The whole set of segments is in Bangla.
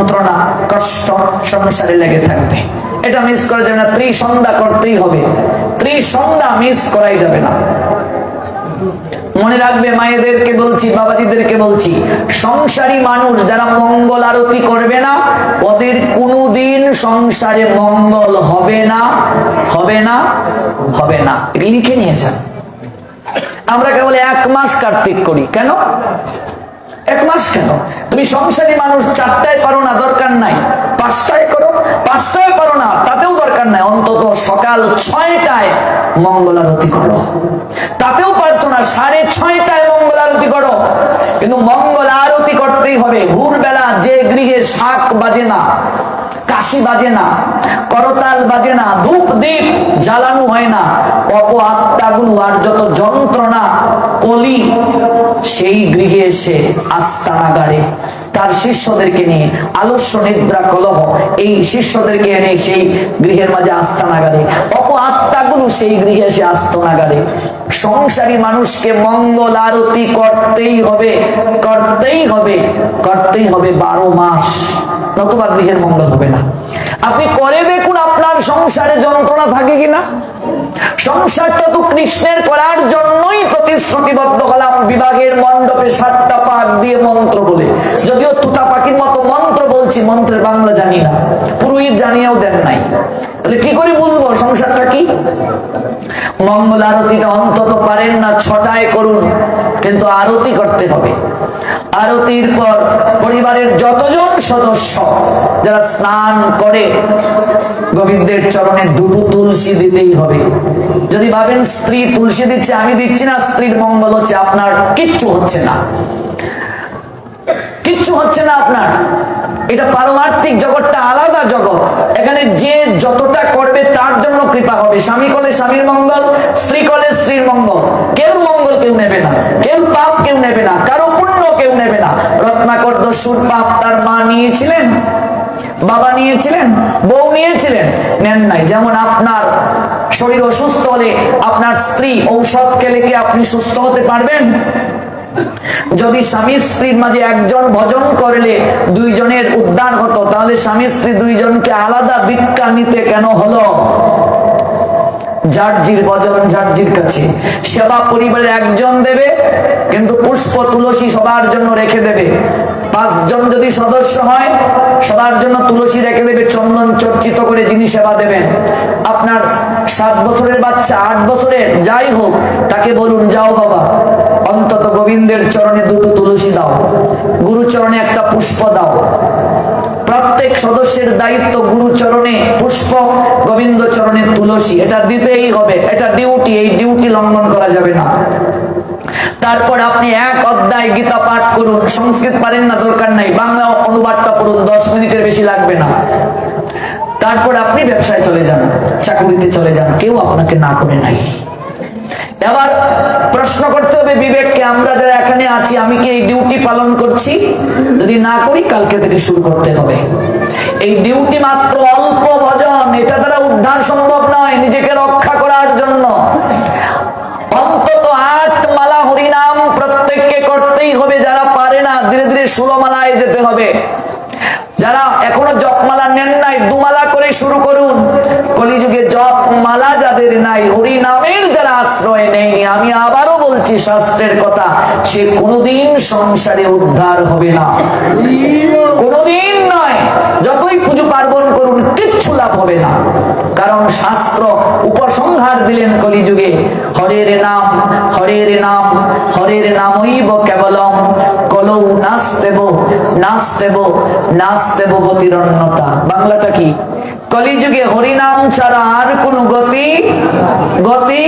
যন্ত্রণা, কষ্ট সংসারে লেগে থাকবে। এটা মিস করা যাবে না, ত্রিসন্ধ্যা করতেই হবে। ত্রিসন্ধ্যা মিস করাই যাবে না। মনে রাখবে, মায়েদেরকে বলছি, বাবাজিদেরকে বলছি, সংসারী মানুষ যারা মঙ্গল আরতি করবে না, ওদের কোনোদিন সংসারে মঙ্গল হবে না হবে না হবে না। লিখে নিয়েছেন। আমরা কেবল এক মাস কার্তিক করি। কেন? এক মাস কেন? তুমি সংসারী মানুষ, চারটায় পারো না, দরকার নাই। পাঁচটায় করো, পাঁচটায় পারো না, তাতেও দরকার নাই। অন্তত সকাল ছয়টায় মঙ্গল আরতি করো। তাতেও পারছ না, সাড়ে ছয়টায় মঙ্গল আরতি করো। কিন্তু মঙ্গল আরতি করতেই হবে। ভোরবেলা যে গৃহে শাক বাজে না, কাশি বাজে না, করতাল বাজে না, ধূপ দ্বীপ জ্বালানো হয় না অপ আত্মাগুলো আর যত যন্ত্রণা, কলি সেই গৃহে এসে আস্তানাগারে তার শিষ্যদেরকে নিয়ে আলস্য, নিদ্রা, কলহ, এই শিষ্যদেরকে এনে সেই গৃহের মাঝে আস্তানাগারে। অপ আত্মাগুলো সেই গৃহে এসে আস্তানাগারে। সংসারী মানুষকে মঙ্গল আরতি করতেই হবে করতেই হবে করতেই হবে বারো মাস। নতুবা গৃহের মঙ্গল হবে না। আপনি করে দেখুন আপনার সংসারে যন্ত্রণা থাকে কিনা। সংসারটা তো কৃষ্ণের করার জন্যই প্রতিশ্রুতিবদ্ধ হলাম। বিভাগের মণ্ডপে সাতটা পাক দিয়ে মন্ত্র বলে। যদিও তুতা পাখির মতো মন্ত্র বলছি, মন্ত্রের বাংলা জানি না। পুরোহিত জানিয়েও দেন নাই। তাহলে কি করে বুঝব? সংসারটা কি? মঙ্গল আরতিটা অন্তত পারেন না, ছটায় করুন। কিন্তু আরতি করতে হবে। আরতির পর পরিবারের যতজন সদস্য যারা স্নান করে গোবিন্দের চরণে দুটো তুলসী দিতেই হবে। যদি ভাবেন, স্ত্রী, তুলসী দিচ্ছে, আমি দিচ্ছি না, স্ত্রীর মঙ্গল হচ্ছে আপনার, কিচ্ছু হচ্ছে না। কিচ্ছু হচ্ছে না আপনার। এটা পারমার্থিক জগৎটা আলাদা জগৎ। এখানে যে যতটা করবে, তার জন্য কৃপা হবে। স্বামী করলে স্বামীর মঙ্গল, স্ত্রী করলে স্ত্রীর মঙ্গল। কেউ মঙ্গল কেউ নেবে না। কেউ পাপ কেউ নেবে না। কারও পুণ্য কেউ নেবে না। রত্নাকর দস্যুর পাপ তার মা নিয়েছিলেন। বাবা নিয়েছিলেন, বউ নিয়েছিলেন। নেন নাই। যেমন আপনার শরীর অসুস্থ হলে আপনার স্ত্রী ঔষধ খেলে কি আপনি সুস্থ হতে পারবেন। যদি স্বামী স্ত্রীর মাঝে একজন ভজন করলে দুইজনের উদ্ধার হতো, তাহলে স্বামী স্ত্রী দুইজনকে আলাদা দীক্ষা নিতে কেন হলো? জার্জির ভজন জার্জির কাছে। সেবা পরিবারের একজন দেবে, কিন্তু পুষ্প তুলসী সবার জন্য রেখে দেবে। পাঁচজন যদি সদস্য হয়, সবার জন্য তুলসী রেখে দেবে, চন্দন চর্চিত করে যিনি সেবা দেবেন। আপনার সাত বছরের বাচ্চা, আট বছরের, যাই হোক, তাকে বলুন, যাও বাবা, অন্তত গোবিন্দের চরণে দুটো তুলসী দাও। গুরু চরণে একটা পুষ্প দাও। প্রত্যেক সদস্যের দায়িত্ব গুরু চরণে পুষ্প গোবিন্দ চরণে তুলসী। এটা দিতেই হবে, এটা ডিউটি এই ডিউটি লঙ্ঘন করা যাবে না। তারপর আপনি এক অধ্যায় গীতা পাঠ করুন। সংস্কৃত পারেন না, দরকার নাই। বাংলা অনুবাদটা পড়ুন, দশ মিনিটের বেশি লাগবে না। তারপর আপনি ব্যবসায় চলে যান, চাকরিতে চলে যান, কেউ আপনাকে না করে নাই। এবার প্রশ্ন করতে হবে, বিবেককে, আমরা যারা এখানে আছি, আমি কি এই ডিউটি পালন করছি? যদি না করি, কালকে থেকে শুরু করতে হবে। এই ডিউটি মাত্র অল্প ভজন, এটা দ্বারা উদ্ধার সম্ভব নয়, নিজেকে রক্ষা করার জন্য। অন্তত আট মালা হরিনাম প্রত্যেককে করতেই হবে, যারা পারে না, ধীরে ধীরে ষোলমালায় যেতে হবে। যারা এখনও জপমালা নেন নাই, দুমালা করে শুরু করুন। কলিযুগে জপ মালা যাদের নাই হরি নামের আশ্রয় নেয়নি। আমি আবারও বলছি, শাস্ত্রের কথা, সে কোনোদিন সংসারে উদ্ধার হবে না। কোনোদিন নয়, যতই পুজো পার্বণ করুন, কিচ্ছু লাভ হবে না। কারণ শাস্ত্র উপসংহার দিলেন কলিযুগে, হরের নাম হরের নাম, হরের নামইব কেবলম, কলৌ নাস্তেব নাস্তেব নাস্তেব গতিরণ্যতা। বাংলাটা কি? কলিযুগে হরিনাম ছাড়া আর কোন গতি গতি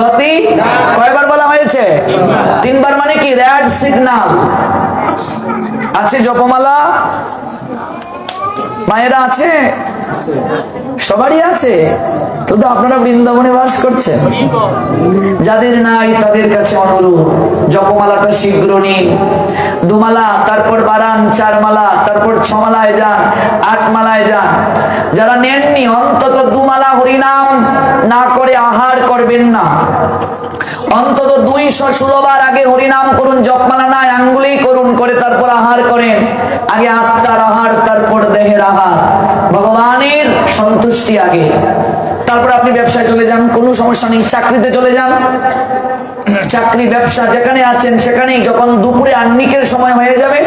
গতি কয়বার বলা হয়েছে? তিনবার মানে কি? রেড সিগনাল আছে জপমালা? মায়েরা আছে? সবারই আছে। তো আপনারা বৃন্দাবনে বাস করছেন। যাদের নাই তাদের কাছে অনুরোধ, জপমালাটা শীঘ্র নিন। দুমালা, তারপর বারান চার মালা তারপর ছমালায় যান আট মালায় যান। যারা নেননি, অন্তত দুমালা হরিনাম না করে আহার করবেন না। অন্তত দুইশো ষোলোবার আগে হরিনাম করুন, জপমালা নাই, আঙ্গুলেই করুন, করে তারপর আহার করেন। আগে আত্মার আহার, তারপর দেহের আহার। ভগবানের সন্তুষ্টি আগে। তারপর আপনি ব্যবসায় চলে যান, কোনো সমস্যা নেই, চাকরিতে চলে যান। চাকরি, ব্যবসা যেখানে আছেন সেখানেই যখন দুপুরে আন্নিকের সময় হয়ে যাবে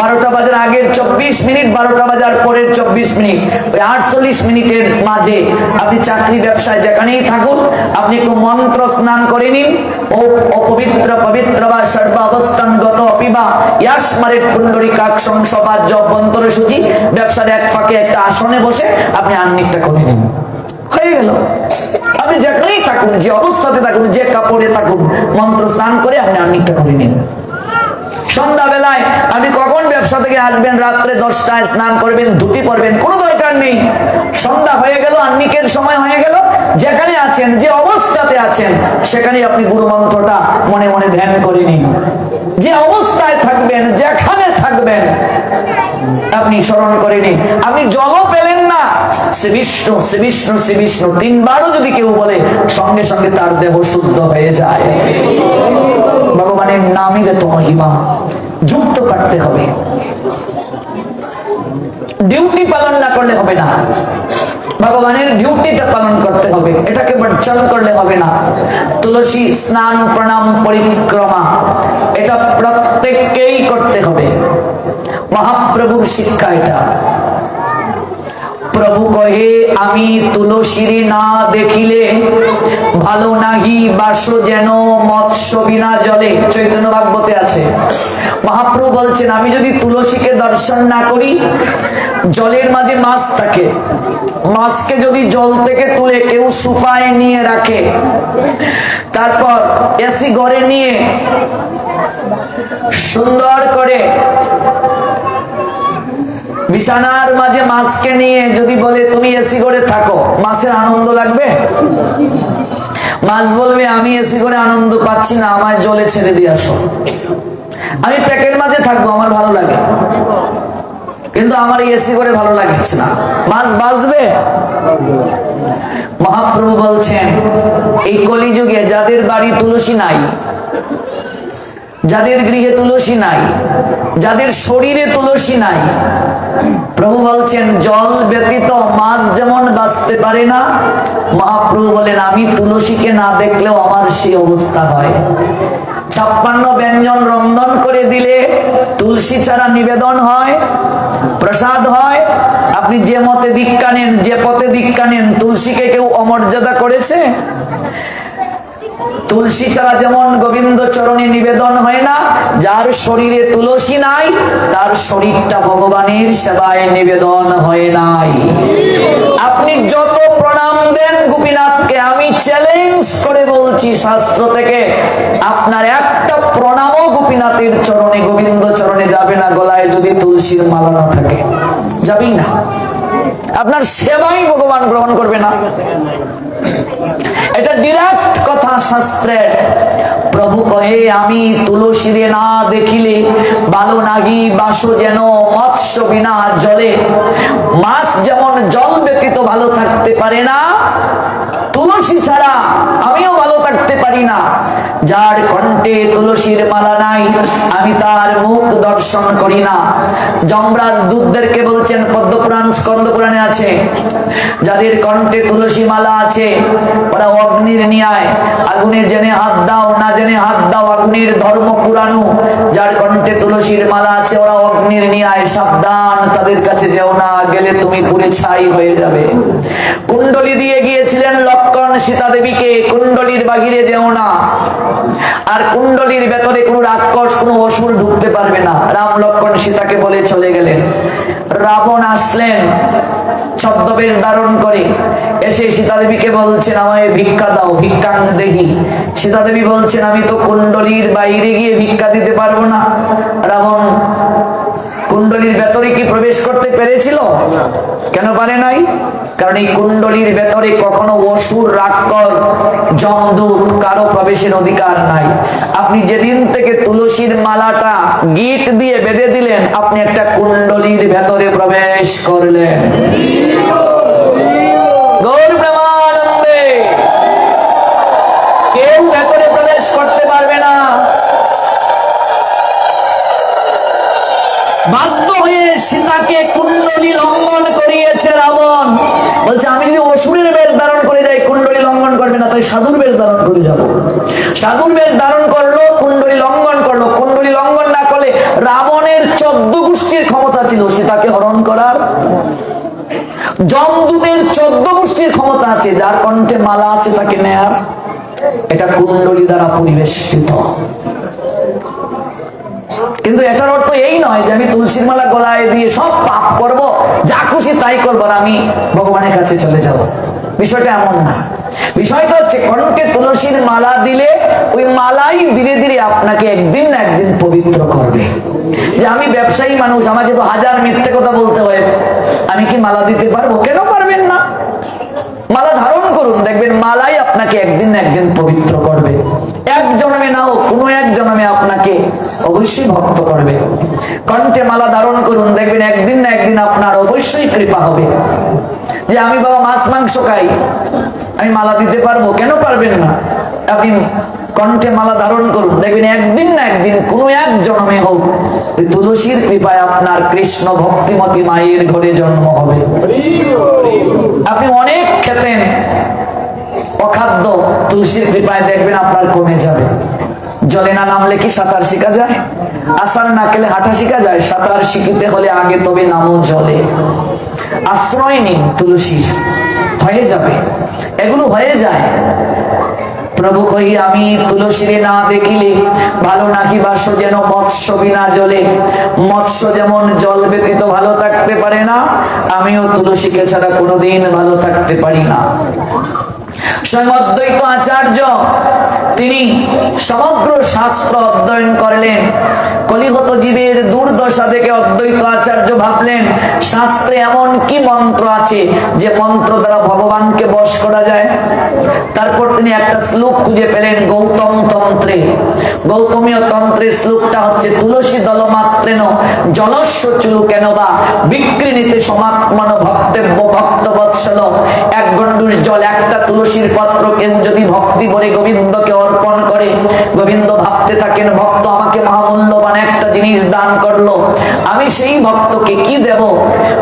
বারোটা বাজার আগের চব্বিশ মিনিট, বারোটা বাজার পরের চব্বিশ মিনিট। ওই আটচল্লিশ মিনিটের মাঝে আপনি চাকরি ব্যবসায় যেখানেই থাকুন, আপনি একটু মন্ত্র স্নান করে নিন। ও অপবিত্র, পবিত্র বা সর্ব অবস্থানগত অপিবা ইয়াসমারের কাক সূচি ব্যবসার এক ফাঁকে একটা আসনে বসে আপনি আন্নিকটা করে নিন। হয়ে গেল। আপনি যেখানেই থাকুন, যে অবস্থাতে থাকুন, যে কাপড়ে থাকুন, মন্ত্র স্নান করে আপনি আন্নিকটা করে নিন। সন্ধ্যাবেলায় আপনি কখন ব্যবসা থেকে আসবেন, রাত্রে দশটায় স্নান করবেন, ধুতি পরবেন, কোনো দরকার নেই। সন্ধ্যা হয়ে গেল আন্নিকের সময় হয়ে গেল। যেখানে আছেন, যে অবস্থাতে আছেন সেখানে আপনি গুরু মন্ত্রটা মনে মনে ধ্যান করে নিন। যে অবস্থায় থাকবেন, যেখানে থাকবেন, আপনি স্মরণ করে নিন। আপনি জলও পেলেন না। শ্রী বিষ্ণু শ্রী বিষ্ণু শ্রী বিষ্ণু, তিনবারও যদি কেউ বলে, সঙ্গে সঙ্গে তার দেহ শুদ্ধ হয়ে যায়। ভগবানের নামই তো মহিমা যুক্ত থাকতে হবে। হবে না। ভগবানের ডিউটিটা পালন করতে হবে। এটাকে বর্জন করলে হবে না। তুলসী স্নান, প্রণাম, পরিক্রমা, এটা প্রত্যেককেই করতে হবে। মহাপ্রভুর শিক্ষা এটা। প্রভু কহে, আমি তুলসীর না দেখিলে ভালো নাহি বাস যেন মৎস্য বিনা জলে। চৈতন্য ভাগবতে আছে। মহাপ্রভু বলছেন, আমি যদি তুলসীকে দর্শন না করি, জলের মাঝে মাছ থাকে। মাছকে যদি জল থেকে তুলে কেউ সুফায় নিয়ে রাখে, তারপর এসি ঘরে নিয়ে সুন্দর করে বিছানার মাঝে মাছকে নিয়ে যদি বলে, তুমি এসি করে থাকো, মাছের আনন্দ লাগবে? মাছ বলবে, আমি এসি করে আনন্দ পাচ্ছি না, আমায় জলে ছেড়ে দিয়ে আসো। আমি প্যাকের মাঝে থাকব, আমার ভালো লাগে। কিন্তু আমার এসি করে ভালো লাগছে না। মাছ বাঁচবে? মহাপ্রভু বলছেন, এই কলিযুগে যাদের বাড়ি তুলসী নাই যাদের গৃহে তুলসী নাই, যাদের শরীরে তুলসী নাই। প্রভু বলছেন, জল ব্যতীত মাছ যেমন বাঁচতে পারে না, মহাপ্রভু বলেন, আমি তুলসীকে না দেখলেও আমার সেই অবস্থা হয়। ছাপ্পান্ন ব্যঞ্জন রন্ধন করে দিলে তুলসী ছাড়া নিবেদন হয়, প্রসাদ হয়। আপনি যে মতে দীক্ষা নেন, যে পথে দীক্ষা নেন, তুলসীকে কেউ অমর্যাদা করেছে? তুলসী ছাড়া যেমন গোবিন্দ চরণে নিবেদন হয় না, যার শরীরে তুলসী নাই, তার শরীরটা ভগবানের সেবায় নিবেদন হয় নাই। আপনি যত প্রণাম দেন গোপীনাথকে, আমি চ্যালেঞ্জ করে বলছি শাস্ত্র থেকে, আপনার একটা প্রণামও গোপীনাথের চরণে, গোবিন্দ চরণে যাবে না, গলায় যদি তুলসীর মালা না থাকে। যাবেই না। আপনার সেবাই ভগবান গ্রহণ করবে না। এটা ডিরেক্ট কথা শাস্ত্রের প্রভু কহে, আমি তুলসীরে না দেখিলে ভালো নাগি, বাস যেন মৎস্য বিনা জলে। মাছ যেমন জল ব্যতীত ভালো থাকতে পারে না, তুলসী ছাড়া আমিও ভালো থাকতে পারি না। যার কণ্ঠে তুলসীর মালা নাই, আমি তার মুখ দর্শন করি না। যমরাজ দুধদেরকে বলছেন, পদ্মপুরাণ স্কন্দ পুরাণে আছে, যাদের কণ্ঠে তুলসী মালা আছে, ওরা অগ্নির নিয়ায়, আগুনে জেনে হাত দাও, না জেনে হাত দাও, আগুনের ধর্ম পুরাণু যার কণ্ঠে তুলসীর মালা আছে, ওরা অগ্নির নিয়ায়, সাবধান, তাদের কাছে যেও না, গেলে তুমি পুরে ছাই হয়ে যাবে। কুণ্ডলি দিয়ে গিয়েছিলেন লক্ষণ সীতা দেবীকে কুণ্ডলির বাহিরে যেও না। আর কুণ্ডলীর ভেতরে কোনো রাক্ষস, কোনো অসুর ঢুকতে পারবে না। রাম লক্ষণ সীতাকে বলে চলে গেলেন। রাবণ আসলেন, ছদ্মবেশ ধারণ করে। এসে সীতাদেবীকে বলছেন, আমায় ভিক্ষা দাও ভিক্ষা দেখি সীতাদেবী বলছেন, আমি তো কুণ্ডলীর বাইরে গিয়ে ভিক্ষা দিতে পারব না। রাবণ কুণ্ডলীর ভেতরে কি প্রবেশ করতে পেরেছিল? কেন পারে নাই? কারণ এই কুণ্ডলীর ভেতরে কখনো অসুর রাক্ষস জমদূত কারও প্রবেশের অধিকার নাই। আপনি যেদিন থেকে তুলসীর মালাটা গিট দিয়ে বেঁধে দিলেন আপনি একটা কুণ্ডলীর ভেতরে প্রবেশ করলেন গৌর প্রেমানন্দে কেউ ভেতরে প্রবেশ করতে পারবে না বাধ্য হয়ে সীতাকে কুণ্ডলী লঙ্ঘন করিয়েছে রাবণ। বলছে, আমি যদি অসুরের বেশ ধারণ করে যাই, কুণ্ডলী লঙ্ঘন করবে না, তাই সাধুর বেশ ধারণ করে যাব। সাধুর বেশ ধারণ করল, কুণ্ডলী লঙ্ঘন করল। কুণ্ডলী লঙ্ঘন না করলে রাবণের চোদ্দ গোষ্ঠীর ক্ষমতা ছিল, সীতাকে হরণ করার। জমদূতের চোদ্দ গোষ্ঠীর ক্ষমতা আছে, যার কণ্ঠে মালা আছে তাকে নেয়ার। এটা কুণ্ডলী দ্বারা পরিবেষ্টিত। কিন্তু এটার অর্থ এই নয় যে আমি তুলসীর মালা গলায় দিয়ে সব পাপ করব, যা খুশি তাই করব আমি ভগবানের কাছে চলে যাব। বিষয়টা এমন না। বিষয়টা হচ্ছে কণ্ঠে তুলসীর মালা দিলে ওই মালাই ধীরে ধীরে আপনাকে একদিন না একদিন পবিত্র করবে। যে আমি ব্যবসায়ী মানুষ, আমাকে তো হাজার মিথ্যে কথা বলতে হয়। আমি কি মালা দিতে পারব? কেন পারবেন না? মালা ধারণ করুন, দেখবেন মালাই আপনাকে একদিন না একদিন পবিত্র করবে এক জন্মে না হোক কোনো এক জন্মে আপনাকে অবশ্যই ভক্ত করবে। কণ্ঠে মালা ধারণ করুন দেখবেন একদিন না একদিন আপনার অবশ্যই কৃপা হবে। যে আমি বাবা মাছ মাংস খাই আমি মালা দিতে পারব? কেন পারবেন না? আপনি কণ্ঠে মালা ধারণ করুন দেখবেন একদিন না একদিন কোনো এক জন্মে হোক ওই তুলসীর কৃপায় আপনার কৃষ্ণ ভক্তিমতী মায়ের ঘরে জন্ম হবে। আপনি অনেক খেতেন অখাদ্য তুলসীর কৃপায় দেখবেন আপনার কমে যাবে। জলে না নামলে কি সাঁতার শেখা যায়? আসার না খেলে হাঁটা শেখা যায়? সাঁতার শিখিতে হলে আগে তবে নামো জলে। আশ্রয় নিন তুলসীর হয়ে যাবে। এগুলো হয়ে যায়। প্রভু কহি, আমি তুলসীরে না দেখিলে ভালো নাকি বাস যেন মৎস্য বিনা জলে। মৎস্য যেমন জল ব্যতীত ভালো থাকতে পারে না, আমিও তুলসীকে ছাড়া কোনোদিন ভালো থাকতে পারি না। স্বয়ং আচার্য, তিনি সমগ্র শাস্ত্র অধ্যয়ন করলেন। কলিগত জীবের দুর্দশা থেকে অদ্বৈত আচার্য ভাবলেন, শাস্ত্রে এমন কি মন্ত্র আছে যে মন্ত্র দ্বারা ভগবানকে বশ করা যায়? তারপর তিনি একটা শ্লোক খুঁজে পেলেন, গৌতম তন্ত্রে। গৌতমীয় তন্ত্রের শ্লোকটা হচ্ছে, তুলসী দল মাত্রেন জলস্ব চুলু কেন বা বিক্রিণীতে সমাত্মন ভক্তব্য ভক্ত বৎসল এক গণ্ডুর জল একটা তুলসীর পত্র কেউ যদি ভক্তি করে গোবিন্দকে অর্পণ করে, গোবিন্দ ভাবতে থাকেন, ভক্ত আমাকে মহামূল্যবান একটা জিনিস দান করল, আমি সেই ভক্তকে কি দেব?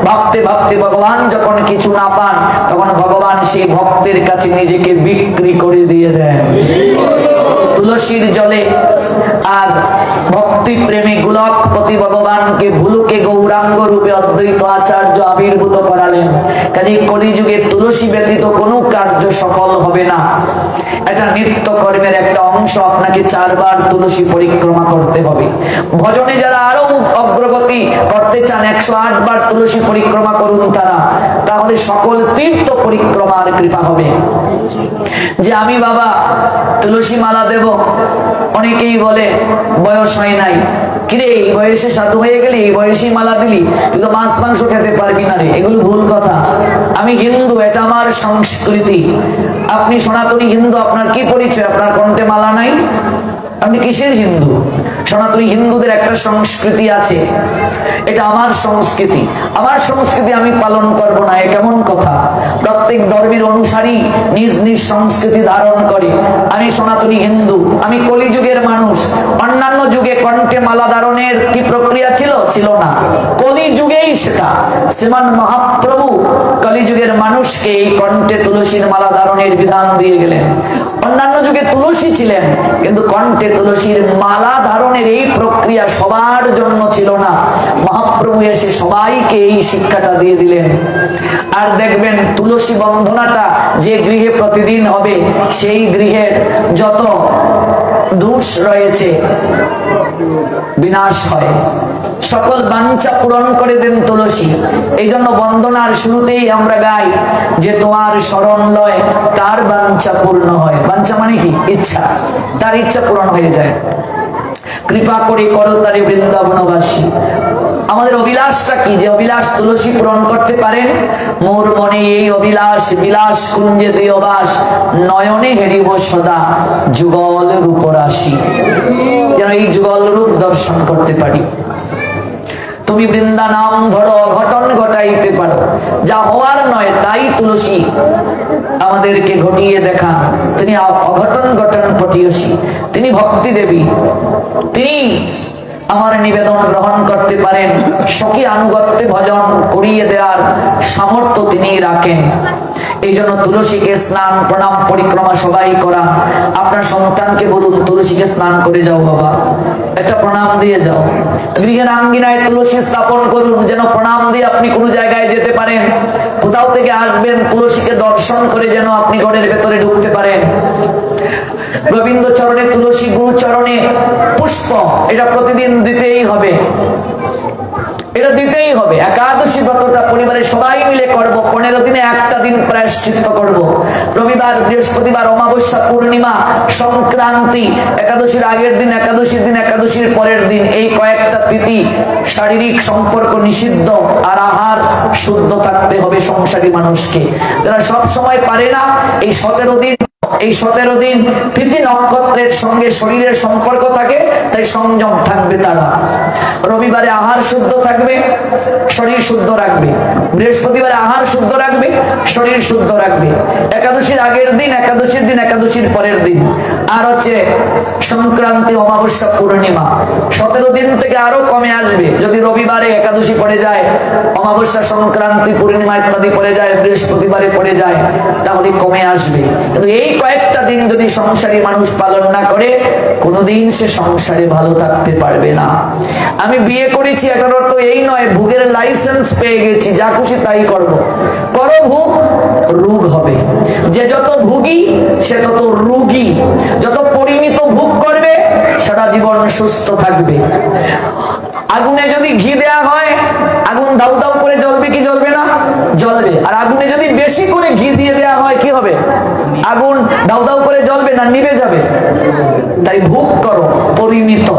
ভাবতে ভাবতে ভগবান যখন কিছু না পান, তখন ভগবান সেই ভক্তের কাছে নিজেকে বিক্রি করে দিয়ে দেন। তুলসীর জলে আর ভক্তি প্রেমী গোলক প্রতি ভগবানকে ভুলুকে গৌরাঙ্গ রূপে অদ্বৈত আচার্য আবির্ভূত করালেন। কাজে কলিযুগে তুলসী ব্যতীত কোনো কার্য সফল হবে না। এটা নিত্য কর্মের একটা অংশ, আপনাকে চারবার তুলসী পরিক্রমা করতে হবে। ভজনে যারা আরও অগ্রগতি করতে চান, একশো আট বার তুলসী পরিক্রমা করুন তারা। তাহলে সকল তীর্থ পরিক্রমার কৃপা হবে। যে আমি বাবা, তুলসী মালা দেব, অনেকেই বলে, বয়স হয় নাই। কিরে, এই বয়সে সাধু হয়ে গেলি, এই বয়সে মালা দিলি, তুই তো মাছ, মাংস খেতে পারবি না রে, এগুলো ভুল কথা। আমি হিন্দু, এটা আমার সংস্কৃতি। আপনি সনাতনী হিন্দু, আপনার কি পরিচয়? আপনার কণ্ঠে মালা নাই? আপনি কিসের হিন্দু? সনাতনী হিন্দুদের একটা সংস্কৃতি আছে। এটা আমার সংস্কৃতি। আমার সংস্কৃতি আমি পালন করব না, এ কেমন কথা? প্রত্যেক ধর্মের অনুসারী নিজ নিজ সংস্কৃতি ধারণ করে। আমি সনাতনী হিন্দু, আমি কলিযুগের মানুষ। অন্যান্য যুগে কণ্ঠে মালা ধারণের কি প্রক্রিয়া ছিল? ছিল না। কলিযুগেই সেটা। শ্রীমান মহাপ্রভু কলিযুগের মানুষকে এই কণ্ঠে তুলসীর মালা ধারণের বিধান দিয়ে গেলেন। অন্যান্য যুগে তুলসী ছিলেন, কিন্তু কণ্ঠে তুলসীর মালা ধারণের এই প্রক্রিয়া সবার জন্য ছিল না। মহাপ্রভু এসে সবাইকে এই শিক্ষাটা দিয়ে দিলেন। আর দেখবেন তুলসী বন্ধনাটা যে গৃহে প্রতিদিন হবে, সেই গৃহের যত দোষ রয়েছে, বিনাশ হয়। সকল বাঞ্ছা পূরণ করে দেন তুলসী। এই জন্য বন্দনার শুরুতেই আমরা গাই যে তোমার স্মরণ লয়, তার বাঞ্ছা পূর্ণ হয়। বাঞ্ছা মানে কি? ইচ্ছা। তার ইচ্ছা পূরণ হয়ে যায়। কৃপা করে করো তারে বৃন্দাবনবাসী। আমাদের অভিলাষটা কি? যে অভিলাষ তুলসী পূরণ করতে পারেন মোর মনে এই অভিলাষ, বিলাস কুঞ্জে দিয়বাস নয়নে হেরিব সদা যুগল রূপরাশি। যেন এই যুগল রূপ দর্শন করতে পারি। তুমি বৃন্দা নাম ধরো অঘটন ঘটাইতে পারো। যা হওয়ার নয়, তাই তুলসী আমাদেরকে ঘটিয়ে দেখান। তিনি অঘটন ঘটন পটিয়সী তিনি ভক্তি দেবী। তিনি আমার নিবেদন গ্রহণ করতে পারেন। সখী আনুগত্যে ভজন করিয়ে দেওয়ার সামর্থ্য তিনি রাখেন। এই জন্য তুলসীকে স্নান, প্রণাম, পরিক্রমা সবাই করা। আপনার সন্তানকে বলুন, তুলসীকে স্নান করে যাও বাবা। একটা প্রণাম দিয়ে যাও। গৃহের আঙ্গিনায় তুলসী স্থাপন করুন, যেন প্রণাম দিয়ে আপনি কোনো জায়গায় যেতে পারেন। কোথাও থেকে আসবেন, তুলসীকে দর্শন করে যেন আপনি ঘরের ভেতরে ঢুকতে পারেন। গোবিন্দ চরণে তুলসী গুরু চরণে পুষ্প, এটা প্রতিদিন দিতেই হবে। এটা দিতেই হবে। একাদশী ব্রতটা পরিবারের সবাই মিলে করব। পনেরো দিনে একটা দিন প্রায়শ্চিত্ত করব। রবিবার, বৃহস্পতিবার, অমাবস্যা, পূর্ণিমা, সংক্রান্তি, একাদশীর আগের দিন, একাদশীর দিন, একাদশীর পরের দিন, এই কয়েকটা তিথি শারীরিক সম্পর্ক নিষিদ্ধ, আর আহার শুদ্ধ থাকতে হবে সংসারী মানুষকে। যারা সব সময় পারে না, এই সতেরো দিন এই সতেরো দিন তিথি নক্ষত্রের সঙ্গে শরীরের সম্পর্ক থাকে, তাই সংযম থাকবে তারা। রবিবারে আহার শুদ্ধ থাকবে, শরীর শুদ্ধ রাখবে। বৃহস্পতিবারে আহার শুদ্ধ রাখবে, শরীর শুদ্ধ রাখবে। একাদশীর আগের দিন, একাদশীর দিন, একাদশীর পরের দিন। আর হচ্ছে সংক্রান্তি, অমাবস্যা, পূর্ণিমা। সতেরো দিন থেকে আরও কমে আসবে। যদি রবিবারে একাদশী পড়ে যায়, অমাবস্যা, সংক্রান্তি, পূর্ণিমা ইত্যাদি পড়ে যায়, বৃহস্পতিবারে পড়ে যায়, তাহলে কমে আসবে। কিন্তু এই কয়েকটা দিন যদি সংসারী মানুষ পালন না করে, কোনোদিন সে সংসারে ভালো থাকতে পারবে না। আমি বিয়ে করেছি, এটার অর্থ এই নয়, ভোগের লাইসেন্স পেয়ে গেছি, যা খুশি তাই করব। করো ভোগ, রোগ হবে। যে যত ভুগি, সে তত রোগী। যত পরিমিত ভোগ করবে, সারা জীবন সুস্থ থাকবে। আগুনে যদি ঘি দেয়া হয়, আগুন দাউ দাউ করে জ্বলবে কি জ্বলবে না? জ্বলবে। আর আগুনে যদি বেশি করে ঘি দিয়ে দেয়া হয়, কি হবে? আগুন দাউ দাউ করে জ্বলবে না নিভে যাবে। তাই ভোগ করো, পরিমিত।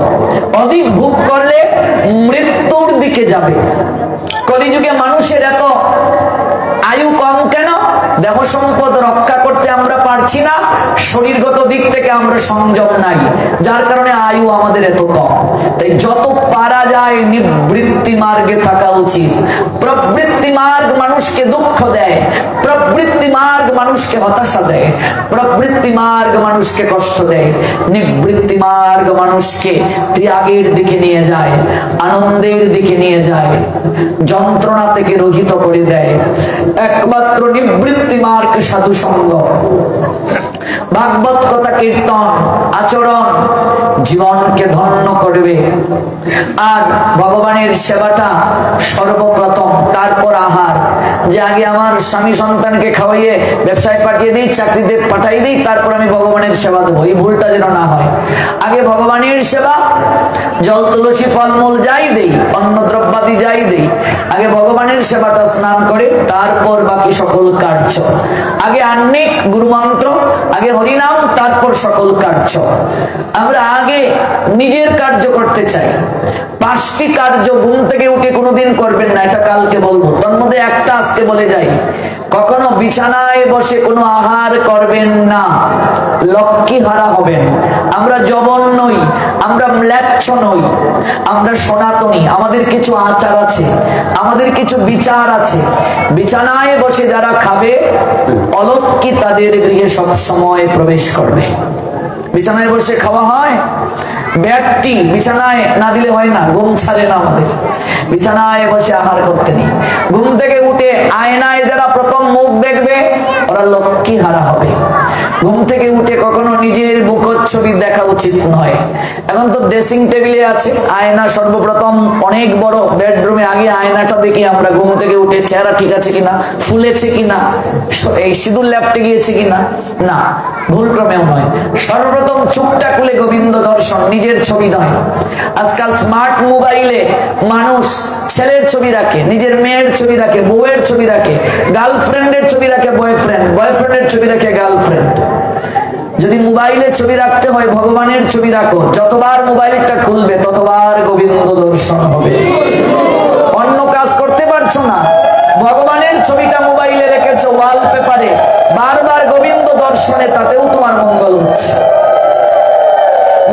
অধিক ভোগ করলে মৃত্যুর দিকে যাবে। কলিযুগে মানুষের এত আয়ু কম কেন? দেহ সম্পদ রক্ষা করতে আমরা পারছি না। শরীরগত দিক থেকে আমরা সংযম নাই। যার কারণে আয়ু আমাদের এত কম। তাই যত পারা যায়, নিবৃত্তি মার্গে থাকা উচিত। প্রবৃত্তি মার্গ মানুষকে দুঃখ দেয়। প্রবৃত্তি মার্গ মানুষকে হতাশা দেয়, প্রবৃত্তি মার্গ মানুষকে কষ্ট দেয়, নিবৃত্তি মার্গ মানুষকে ত্যাগের দিকে নিয়ে যায়, আনন্দের দিকে নিয়ে যায়, যন্ত্রণা থেকে রহিত করে দেয়। একমাত্র নিবৃত্তি মার্গ সাধু সঙ্গ ভাগবত কথা কীর্তন, আচরণ জীবনকে ধন্য করবে। আর ভগবানের সেবাটা সর্বপ্রথম, তারপর আহার। যে আগে আমার স্বামী সন্তানকে খাওয়াইয়ে ব্যবসায় পাঠিয়ে দিই, চাকরিতে পাঠাই দিই, তারপর আমি ভগবানের সেবা দেবো। এই ভুলটা যেন না হয়। আগে ভগবানের সেবা, জল, তুলসী, ফলমূল যাই দেই, অন্ন দ্রব্যাদি যাই দেই, আগে ভগবানের সেবাটা স্নান করে, তারপর বাকি সকল কার্য। আগে আন্নিক গুরুমন্ত্র আগে হরিনাম, তারপর সকল কার্য। আমরা আগে নিজের কার্য করতে চাই। পাঁচটি কার্য ঘুম থেকে উঠে কোনোদিন করবেন না, এটা কালকে বলব। তার মধ্যে একটা আজকে বলে যাই। কখনো বিছানায় বসে কোনো আহার করবেন না, লক্ষ্মী হারা হবেন। আমরা জবন নই, আমরা ম্লেচ্ছ নই, আমরা সনাতনী, আমাদের কিছু আচার আছে, আমাদের কিছু বিচার আছে। বিছানায় বসে যারা খাবে, অলক্ষ্মী তাদের গৃহে সব সময় প্রবেশ করবে। বিছানায় বসে খাওয়া হয় ব্যাগটি বিছানায় না দিলে হয় না, ঘুম ছাড়ে না আমাদের। বিছানায় বসে আহার করতে নেই। ঘুম থেকে উঠে আয়নায় যারা প্রথম মুখ দেখবে, ওরা লক্ষ্মী হারা হবে। ঘুম থেকে উঠে কখনো নিজের মুখচ্ছবি দেখা উচিত নয়। এখন তো ড্রেসিং টেবিলে আছে, আয়না সর্বপ্রথম অনেক বড়। বেডরুমে আগে আয়নাটা দেখি আমরা, ঘুম থেকে উঠে চেহারা ঠিক আছে কিনা, ফুলেছে কিনা এই সিঁদুর ল্যাপটে গিয়েছে কিনা? না। ভুল ক্রমেও নয়। সর্বপ্রথম চুপটা খুলে গোবিন্দ দর্শন, নিজের ছবি নয়। আজকাল স্মার্ট মোবাইলে মানুষ ছেলের ছবি রাখে, নিজের মেয়ের ছবি রাখে, বউয়ের ছবি রাখে গার্লফ্রেন্ডের ছবি রাখে বয়ফ্রেন্ড বয়ফ্রেন্ডের ছবি রাখে গার্লফ্রেন্ড যদি মোবাইলে ছবি রাখতে হয়, ভগবানের ছবি রাখো। যতবার মোবাইলটা খুলবে, ততবার গোবিন্দ দর্শন হবে। অন্য কাজ করতে পারছ না। ভগবানের ছবিটা মোবাইলে রেখেছো ওয়ালপেপারে বারবার গোবিন্দ দর্শনে তাতেও তোমার মঙ্গল হচ্ছে।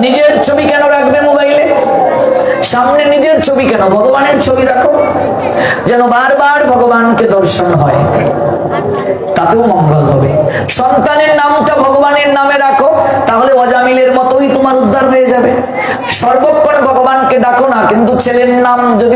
নিজের ছবি কেন রাখবে মোবাইলে? সামনে নিজের ছবি কেন? ভগবানের ছবি রাখো। যেন বারবার ভগবানকে দর্শন হয়। তাতেও মঙ্গল হবে। সন্তানের নামটা ভগবানের নামে রাখো, তাহলে অজামিলের মতোই তোমার উদ্ধার উদ্ধার হয়ে যাবে। সর্বক্ষণ ভগবানকে ডাকো না, কিন্তু ছেলের নাম যদি